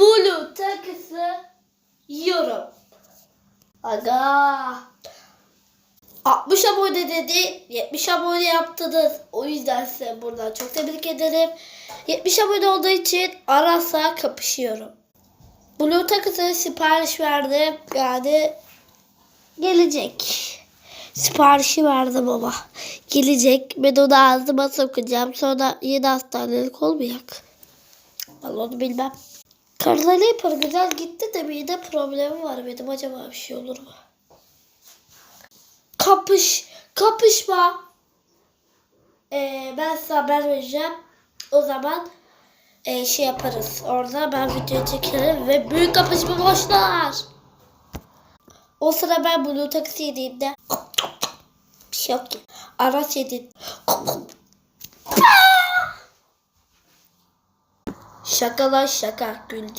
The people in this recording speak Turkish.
Blue takısı yiyorum. Aga. 60 abone dedi. 70 abone yaptınız. O yüzden size buradan çok tebrik ederim. 70 abone olduğu için Aras'la kapışıyorum. Blue takısı sipariş verdim. Yani gelecek. Siparişi verdim ama. Gelecek. Ben onu ağzıma sokacağım. Sonra yine hastanelik olmayacak. Vallahi onu bilmem. Kardali para güzel gitti de mide problemi var benim. Acaba bir şey olur mu? Kapış. Kapışma. Ee, ben size haber vereceğim. O zaman e, şey yaparız. Orada ben video çekerim ve büyük kapışma başlar. O sıra ben Blue taksi yediğimde bir şey yok ki. Araç yedin. Şakalar şaka güldü.